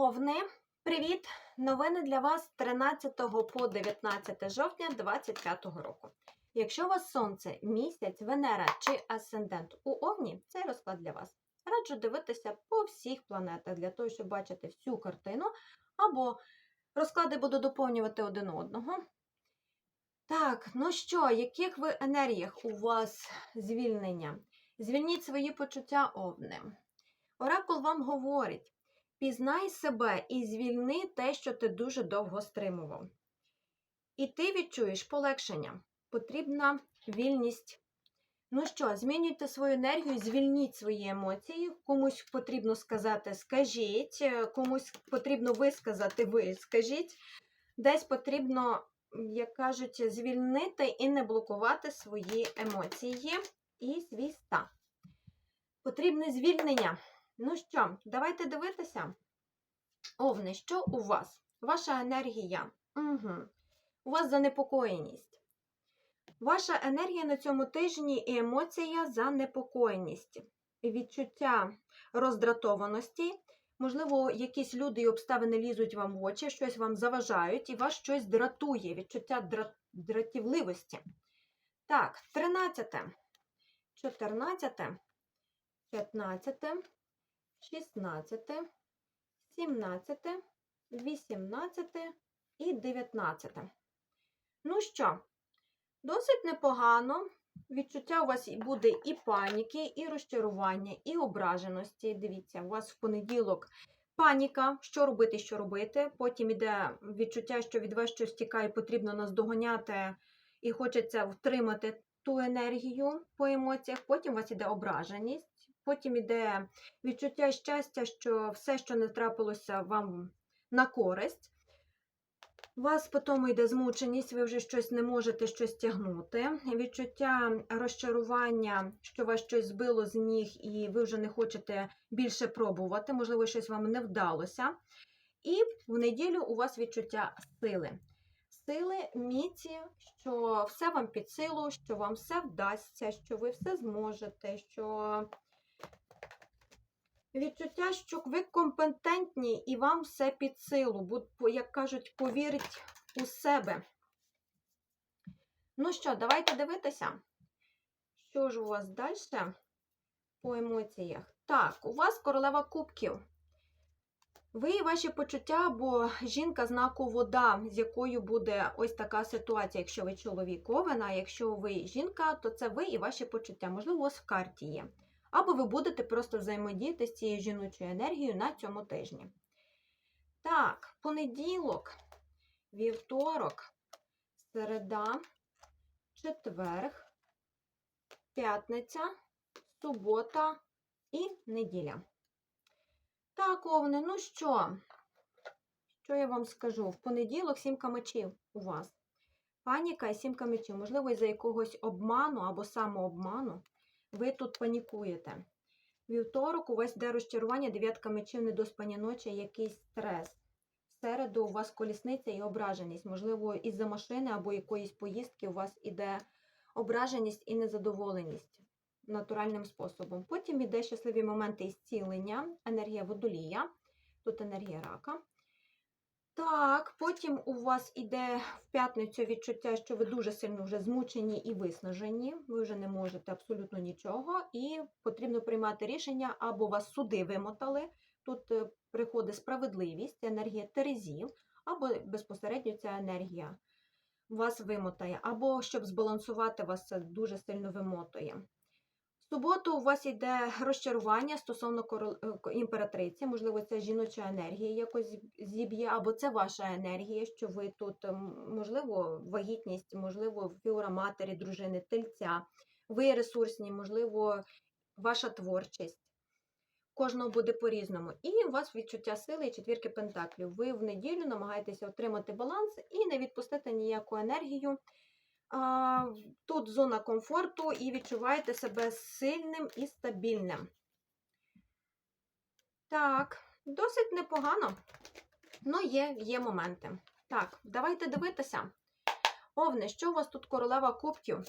Овни, привіт! Новини для вас 13 по 19 жовтня 2025 року. Якщо у вас сонце, місяць, Венера чи асцендент у Овні, цей розклад для вас. Раджу дивитися по всіх планетах для того, щоб бачити всю картину, або розклади буду доповнювати один одного. Так, ну що, яких ви енергіях у вас звільнення? Звільніть свої почуття овни. Оракул вам говорить: пізнай себе і звільни те, що ти дуже довго стримував. І ти відчуєш полегшення. Потрібна вільність. Ну що, змінюйте свою енергію, звільніть свої емоції. Комусь потрібно сказати скажіть, е, комусь потрібно висказати ви скажіть. Десь потрібно, як кажуть, звільнити і не блокувати свої емоції і свій стан. Потрібне звільнення. Ну що, давайте дивитися. Овни, що у вас? Ваша енергія. Угу. У вас занепокоєність. Ваша енергія на цьому тижні і емоція занепокоєність. Відчуття роздратованості. Можливо, якісь люди і обставини лізуть вам в очі, щось вам заважають, і вас щось дратує, відчуття дра... дратівливості. Так, 13, 14, 15, 16, 17, 18 і 19. Ну що, досить непогано. Відчуття у вас буде і паніки, і розчарування, і ображеності. Дивіться, у вас в понеділок паніка, що робити, що робити. Потім іде відчуття, що від вас щось тікає, потрібно наздоганяти і хочеться втримати ту енергію по емоціях. Потім у вас іде ображеність. Потім іде відчуття щастя, що все, що не трапилося вам на користь. Вас потім йде змученість, ви вже щось не можете щось тягнути. Відчуття розчарування, що вас щось збило з ніг, і ви вже не хочете більше пробувати, можливо, щось вам не вдалося. І в неділю у вас відчуття сили. Сили, міці, що все вам під силу, що вам все вдасться, що ви все зможете, що відчуття, що ви компетентні і вам все під силу, як кажуть, повірить у себе. Ну що, давайте дивитися, що ж у вас далі по емоціях. Так, у вас королева кубків. Ви і ваші почуття, або жінка знаку вода, з якою буде ось така ситуація, якщо ви чоловік овен, а якщо ви жінка, то це ви і ваші почуття. Можливо, у вас в карті є. Або ви будете просто взаємодіяти з цією жіночою енергією на цьому тижні. Так, понеділок, вівторок, середа, четверг, п'ятниця, субота і неділя. Так, овни, ну що? Що я вам скажу? В понеділок сімка мечів у вас. Паніка і сімка мечів. Можливо, із-за якогось обману або самообману ви тут панікуєте. Вівторок у вас йде розчарування, дев'ятка мечів, недоспані ночі, якийсь стрес. В середу у вас колісниця і ображеність. Можливо, із-за машини або якоїсь поїздки у вас іде ображеність і незадоволеність натуральним способом. Потім іде щасливі моменти ісцілення, енергія водолія, тут енергія рака. Так, потім у вас іде в п'ятницю відчуття, що ви дуже сильно вже змучені і виснажені, ви вже не можете абсолютно нічого, і потрібно приймати рішення, або вас суди вимотали. Тут е, приходить справедливість, енергія терезів, або безпосередньо ця енергія вас вимотає, або щоб збалансувати вас, це дуже сильно вимотує. Суботу у вас йде розчарування стосовно імператриці, можливо, це жіноча енергія якось зіб'є, або це ваша енергія, що ви тут, можливо, вагітність, можливо, фігура матері, дружини, тельця, ви ресурсні, можливо, ваша творчість. Кожного буде по-різному. І у вас відчуття сили і четвірки пентаклів. Ви в неділю намагаєтеся отримати баланс і не відпустити ніяку енергію. Тут зона комфорту і відчуваєте себе сильним і стабільним. Так, досить непогано. Ну, є, є моменти. Так, давайте дивитися. Овне, що у вас тут королева кубків?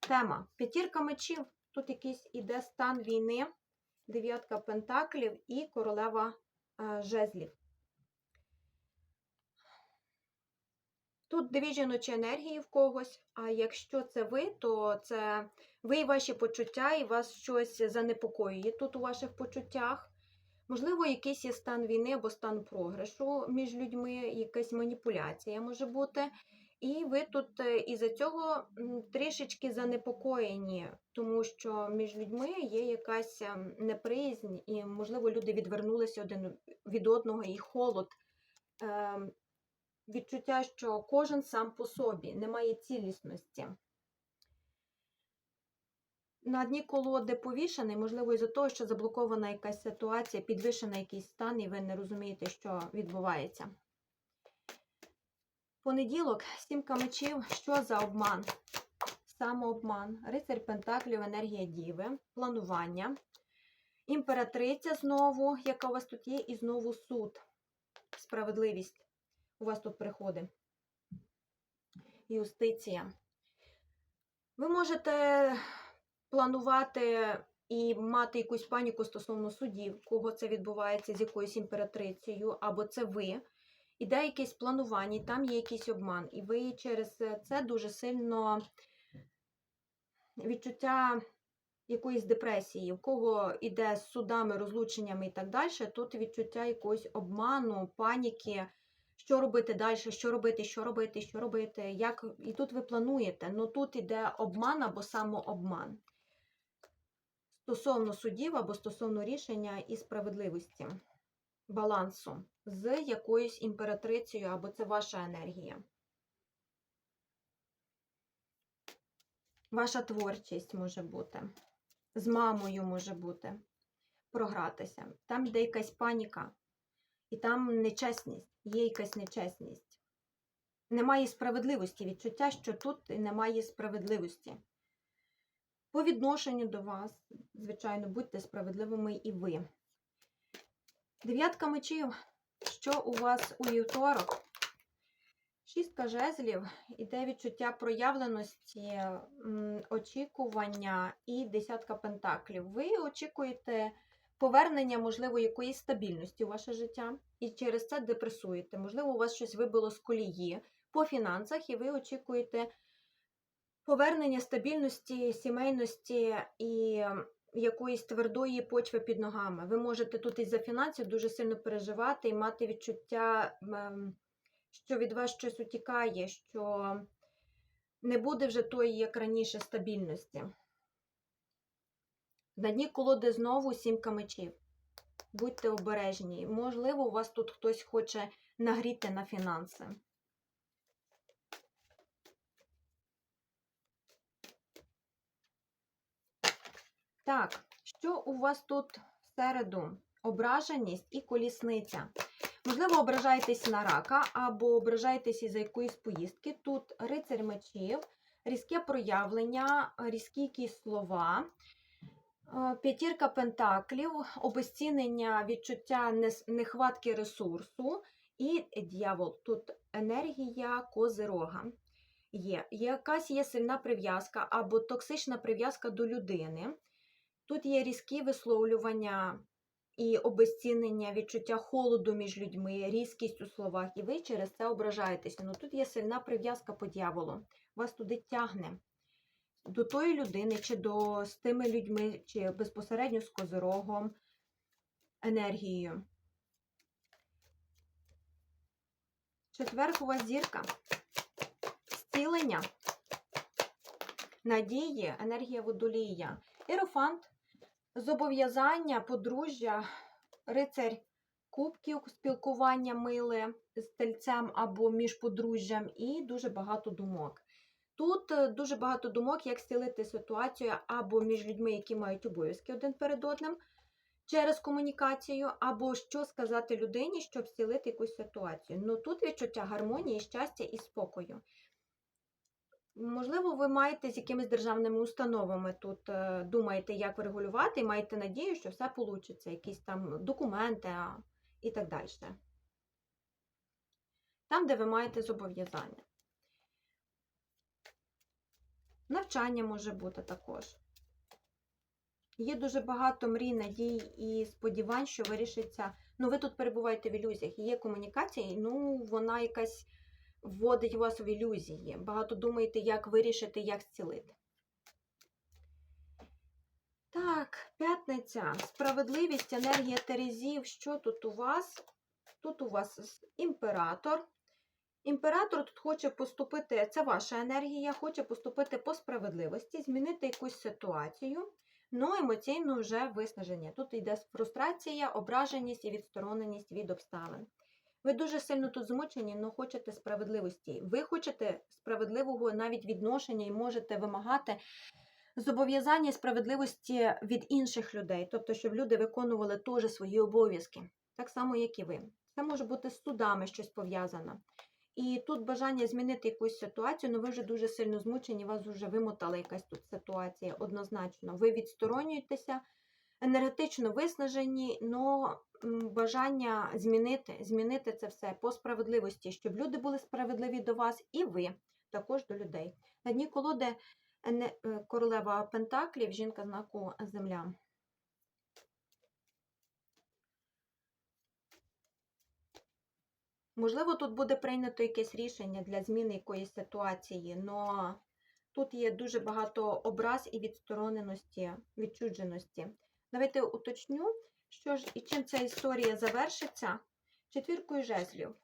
Тема. П'ятірка мечів. Тут якийсь іде стан війни, дев'ятка пентаклів і королева е, жезлів. Тут дві жіночі енергії в когось, а якщо це ви, то це ви і ваші почуття, і вас щось занепокоює тут у ваших почуттях. Можливо, якийсь є стан війни або стан програшу між людьми, якась маніпуляція може бути. І ви тут е, із-за цього трішечки занепокоєні, тому що між людьми є якась ем, неприязнь, і, можливо, люди відвернулися один від одного і холод. Відчуття, що кожен сам по собі, немає цілісності. На дні колоди повішений, можливо, із-за того, що заблокована якась ситуація, підвищений якийсь стан, і ви не розумієте, що відбувається. Понеділок, сімка мечів. Що за обман? Самообман, рицарь Пентаклів, енергія Діви, планування, імператриця знову, яка у вас тут є, і знову суд, справедливість. У вас тут приходить. Юстиція. Ви можете планувати і мати якусь паніку стосовно судів, кого це відбувається з якоюсь імператрицею, або це ви. Іде якесь планування, і там є якийсь обман. І ви через це дуже сильно відчуття якоїсь депресії, в кого іде з судами, розлученнями і так далі, тут відчуття якогось обману, паніки. Що робити далі, що робити, що робити, що робити, як і тут ви плануєте, ну тут іде обман або самообман стосовно судів або стосовно рішення і справедливості, балансу з якоюсь імператрицею, або це ваша енергія. Ваша творчість може бути, з мамою може бути, програтися. Там йде якась паніка, і там нечесність, є якась нечесність. Немає справедливості, відчуття, що тут немає справедливості. По відношенню до вас, звичайно, будьте справедливими і ви. Дев'ятка мечів. Що у вас у вівторок? Шістка жезлів, іде відчуття проявленості, очікування і десятка пентаклів. Ви очікуєте повернення, можливо, якоїсь стабільності у ваше життя, і через це депресуєте. Можливо, у вас щось вибило з колії по фінансах, і ви очікуєте повернення стабільності, сімейності і якоїсь твердої почви під ногами. Ви можете тут із-за фінансів дуже сильно переживати і мати відчуття, ем, що від вас щось утікає, що не буде вже тої, як раніше, стабільності. На дні колоди знову сімка мечів. Будьте обережні. Можливо, у вас тут хтось хоче нагріти на фінанси. Так, що у вас тут всереду? Ображеність і колісниця. Можливо, ображаєтесь на рака або ображаєтесь із-за якоїсь поїздки. Тут рицарь мечів, різке проявлення, різкі якісь слова. Е, П'ятірка пентаклів, обезцінення відчуття нехватки ресурсу і дьявол. Тут енергія козирога. Є. Якась є сильна прив'язка або токсична прив'язка до людини. Тут є різкі висловлювання і обезцінення, відчуття холоду між людьми, різкість у словах, і ви через це ображаєтеся. Ну тут є сильна прив'язка по дьяволу. Вас туди тягне до тої людини, чи до з тими людьми, чи безпосередньо з козирогом, енергією. Четверхова зірка. Зцілення, надії, енергія водолія. Ерофант, зобов'язання, подружжя, рицарь кубків, спілкування миле з тельцем або між подружжям, і дуже багато думок. Тут е, дуже багато думок, як зцілити ситуацію або між людьми, які мають обов'язки один перед одним через комунікацію, або що сказати людині, щоб зцілити якусь ситуацію. Ну тут відчуття гармонії, щастя і спокою. Можливо, ви маєте з якимись державними установами тут е, думаєте, як врегулювати, і маєте надію, що все вийде, якісь там документи і так далі. Там, де ви маєте зобов'язання. Навчання може бути також. Є дуже багато мрій, надій і сподівань, що вирішиться. Ну, ви тут перебуваєте в ілюзіях. Є комунікація, ну, вона якась вводить вас в ілюзії. Багато думаєте, як вирішити, як зцілити. Так, п'ятниця. Справедливість, енергія Терезів. Що тут у вас? Тут у вас імператор. Імператор тут хоче поступити, це ваша енергія, хоче поступити по справедливості, змінити якусь ситуацію, ну емоційно вже виснаження. Тут йде фрустрація, ображеність і відстороненість від обставин. Ви дуже сильно тут змучені, але хочете справедливості. Ви хочете справедливого навіть відношення і можете вимагати зобов'язання справедливості від інших людей, тобто, щоб люди виконували теж свої обов'язки, так само, як і ви. Це може бути з судами щось пов'язане. І тут бажання змінити якусь ситуацію, але ви вже дуже сильно змучені, вас вже вимотала якась тут ситуація однозначно. Ви відсторонюєтеся, енергетично виснажені, але бажання змінити, змінити це все по справедливості, щоб люди були справедливі до вас, і ви також до людей. На дні колоди ене- е, королева Пентаклів, жінка знаку Земля. Можливо, тут буде прийнято якесь рішення для зміни якоїсь ситуації, але тут є дуже багато образ і відстороненості, відчудженості. Давайте уточню, що ж і чим ця історія завершиться. Четвіркою жезлів.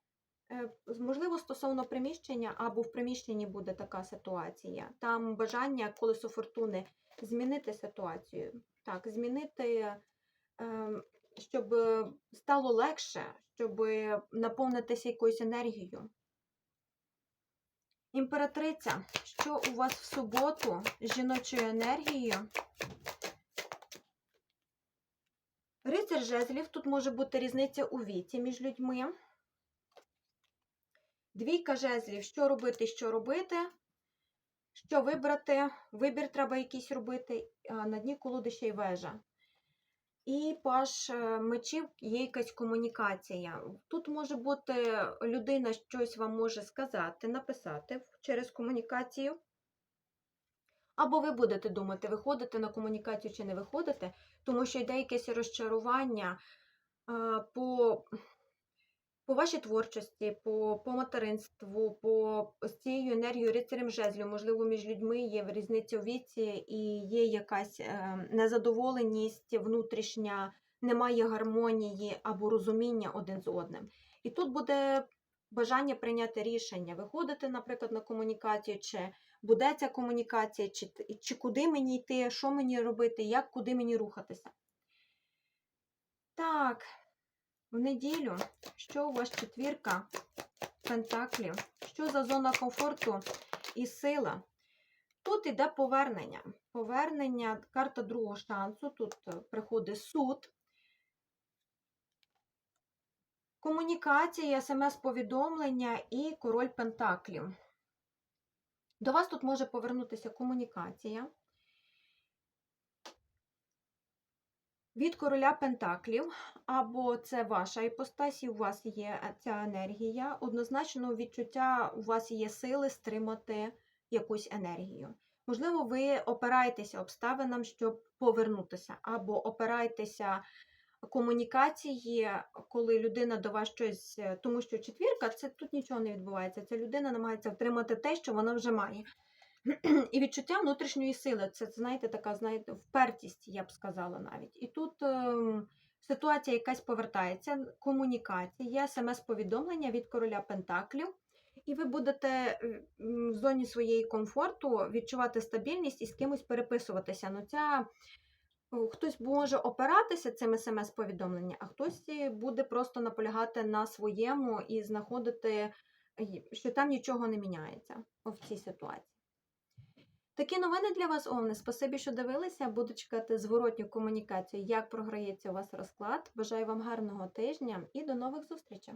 Е, Можливо, стосовно приміщення, або в приміщенні буде така ситуація. Там бажання колесо фортуни змінити ситуацію. Так, змінити, ем, щоб стало легше, щоб наповнитися якоюсь енергією. Імператриця, що у вас в суботу з жіночою енергією? Рицар жезлів, тут може бути різниця у віці між людьми. Двійка жезлів, що робити, що робити, що вибрати, вибір треба якийсь робити, на дні колоди ще й вежа. І паш е, мечів є якась комунікація. Тут може бути людина щось вам може сказати, написати через комунікацію. Або ви будете думати, виходите на комунікацію чи не виходите, тому що йде якесь розчарування е, по, по вашій творчості, по, по материнству, по з цією енергією рицарем жезлів. Можливо, між людьми є різниця у віці і є якась е, незадоволеність внутрішня, немає гармонії або розуміння один з одним. І тут буде бажання прийняти рішення, виходити, наприклад, на комунікацію, чи буде ця комунікація, чи, чи куди мені йти, що мені робити, як куди мені рухатися. Так, в неділю, що у вас четвірка пентаклів? Що за зона комфорту і сила? Тут іде повернення. Повернення, карта другого шансу. Тут е, приходить суд. Комунікація, смс-повідомлення і король пентаклів. До вас тут може повернутися комунікація. Від короля Пентаклів, або це ваша іпостась, і у вас є е, ця енергія. Однозначно, відчуття у вас є сили стримати якусь енергію. Можливо, ви опираєтеся обставинам, щоб повернутися, або опираєтеся комунікації, коли людина до вас щось, е, тому що четвірка, це тут нічого не відбувається. Ця людина намагається втримати те, що вона вже має. І відчуття внутрішньої сили. Це, знаєте, така, знаєте, впертість, я б сказала навіть. І тут ем, ситуація якась повертається, комунікація, смс-повідомлення від короля Пентаклів. І ви будете е, в зоні своєї комфорту відчувати стабільність і з кимось переписуватися. Ну, ця, хтось може опиратися цим смс-повідомленням, а хтось буде просто наполягати на своєму і знаходити, що там нічого не міняється в цій ситуації. Такі новини для вас, Овни. Спасибі, що дивилися. Буду чекати зворотню комунікацію, як програється у вас розклад. Бажаю вам гарного тижня і до нових зустрічей!